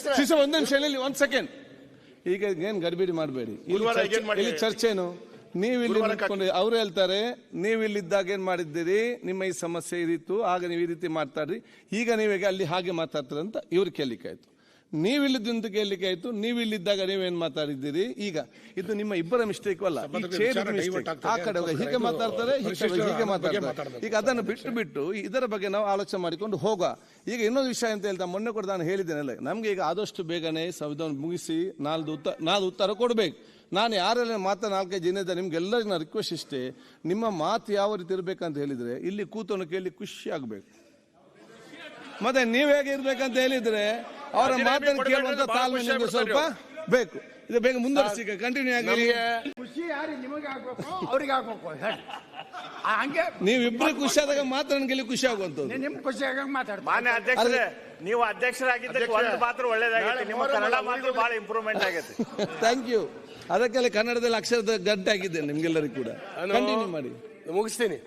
ಅಧ್ಯಕ್ಷರೇ. ಶಿಶು ಒಂದ್ ನಿಮಿಷ ಇಲ್ಲಿ ಒಂದ್ ಸೆಕೆಂಡ್ ಈಗ ಏನ್ ಗಡಿಬಿಡಿ ಮಾಡಬೇಡಿ. ಇಲ್ಲಿ ಗುರುವಾರ ಚರ್ಚೆ- ಏನ್ ಚರ್ಚೆನು ನೀವು ಇಲ್ಲಿ ನಿಂತ್ಕೊಂಡು ಅವ್ರು ಹೇಳ್ತಾರೆ ನೀವು ಇಲ್ಲಿದ್ದಾಗ ಏನ್ ಮಾಡಿದ್ದೀರಿ? ನಿಮ್ಮ ಈ ಸಮಸ್ಯೆ ಇದಿತ್ತು ಆಗ ನೀವು ಈ ರೀತಿ ಮಾತಾಡ್ರಿ ಈಗ ನೀವೀಗ ಅಲ್ಲಿ ಹಾಗೆ ಮಾತಾಡ್ತಾರೆ ಅಂತ ಇವ್ರು ಕೇಳಲಿಕ್ಕೆ ಆಯ್ತು ನೀವು ಇಲ್ಲಿದ್ದಂತ ಕೇಳಲಿಕ್ಕೆ ಆಯ್ತು. ನೀವಿಲ್ಲಿದ್ದಾಗ ನೀವೇನ್ ಮಾತಾಡಿದ್ದೀರಿ? ಈಗ ಇದು ನಿಮ್ಮ ಇಬ್ಬರ ಮಿಸ್ಟೇಕ್ ಅಲ್ಲ ಆ ಕಡೆ ಹೋಗಿ ಮಾತಾಡ್ತಾರೆ ಹೀಗೆ ಮಾತಾಡ್ತಾರೆ. ಈಗ ಅದನ್ನು ಬಿಟ್ಟು ಬಿಟ್ಟು ಇದರ ಬಗ್ಗೆ ನಾವು ಆಲೋಚನೆ ಮಾಡಿಕೊಂಡು ಹೋಗ ಈಗ ಇನ್ನೊಂದು ವಿಷಯ ಅಂತ ಹೇಳ್ತಾ ಮೊನ್ನೆ ಕೂಡ ನಾನು ಹೇಳಿದ್ದೇನಲ್ಲ ನಮ್ಗೆ ಈಗ ಆದಷ್ಟು ಬೇಗನೆ ಸಂವಿಧಾನ ಮುಗಿಸಿ ನಾಲ್ದು ಉತ್ತರ ನಾಲ್ದು ಉತ್ತರ ಕೊಡ್ಬೇಕು. ನಾನು ಯಾರೆಲ್ಲ ಮಾತಾ ನಾಲ್ಕೈದು ಜನ ಇದ್ದಾರೆ ನಿಮ್ಗೆಲ್ಲರಿಗೂ ನಾನು ರಿಕ್ವೆಸ್ಟ್ ಇಷ್ಟೇ ನಿಮ್ಮ ಮಾತು ಯಾವ ರೀತಿ ಇರಬೇಕಂತ ಹೇಳಿದ್ರೆ ಇಲ್ಲಿ ಕೂತನ್ನು ಕೇಳಿ ಖುಷಿ ಆಗ್ಬೇಕು. ಮತ್ತೆ ನೀವ್ ಹೇಗೆ ಇರ್ಬೇಕಂತ ಹೇಳಿದ್ರೆ ಅವರ ಮಾತನ್ನು ಕೇಳುವಂತ ತಾಳ್ಮೆ ನಿಮಗೆ ಸ್ವಲ್ಪ ಬೇಕು. ಇದು ಬೇಗ ಮುಂದುವರಿಸಿ ಕಂಟಿನ್ಯೂ ಆಗಿ ಖುಷಿ ಯಾರು ನಿಮಗೆ ಆಗ್ಬೇಕು? ಅವ್ರಿಗೆ ಆಗ್ಬೇಕು. ಹೇಳಿ. ಆ, ಹಂಗೆ ನೀವಿಬ್ರು ಖುಷಿ ಆದಾಗ ಮಾತ್ರ ನನಗೆ ಖುಷಿ ಆಗುವಂಥದ್ದು. ನಿಮ್ ಖುಷಿ ಆಗಂಗ್ ಮಾತಾಡ್ತಾರೆ ಮಾನ್ಯ ಅಧ್ಯಕ್ಷರೇ ನೀವು ಅಧ್ಯಕ್ಷರಾಗಿದ್ದಕ್ಕೆ ಅಧ್ಯಕ್ಷರೇ, ಒಂದು ಮಾತ್ರ ಒಳ್ಳೇದಾಗೈತೆ ನಿಮ್ಮ ಕನ್ನಡ ಮಾತ್ರ ಬಹಳ ಇಂಪ್ರೂವ್ಮೆಂಟ್ ಆಗೈತೆ ಥ್ಯಾಂಕ್ ಯು ಅದಕ್ಕೆಲ್ಲ ಕನ್ನಡದಲ್ಲಿ ಅಕ್ಷರದ ಗಂಟೆ ಆಗಿದ್ದೇನೆ ನಿಮ್ಗೆಲ್ಲರಿಗೂ ಕೂಡ. ಕಂಟಿನ್ಯೂ ಮಾಡಿ. ಮುಗಿಸ್ತೀನಿ.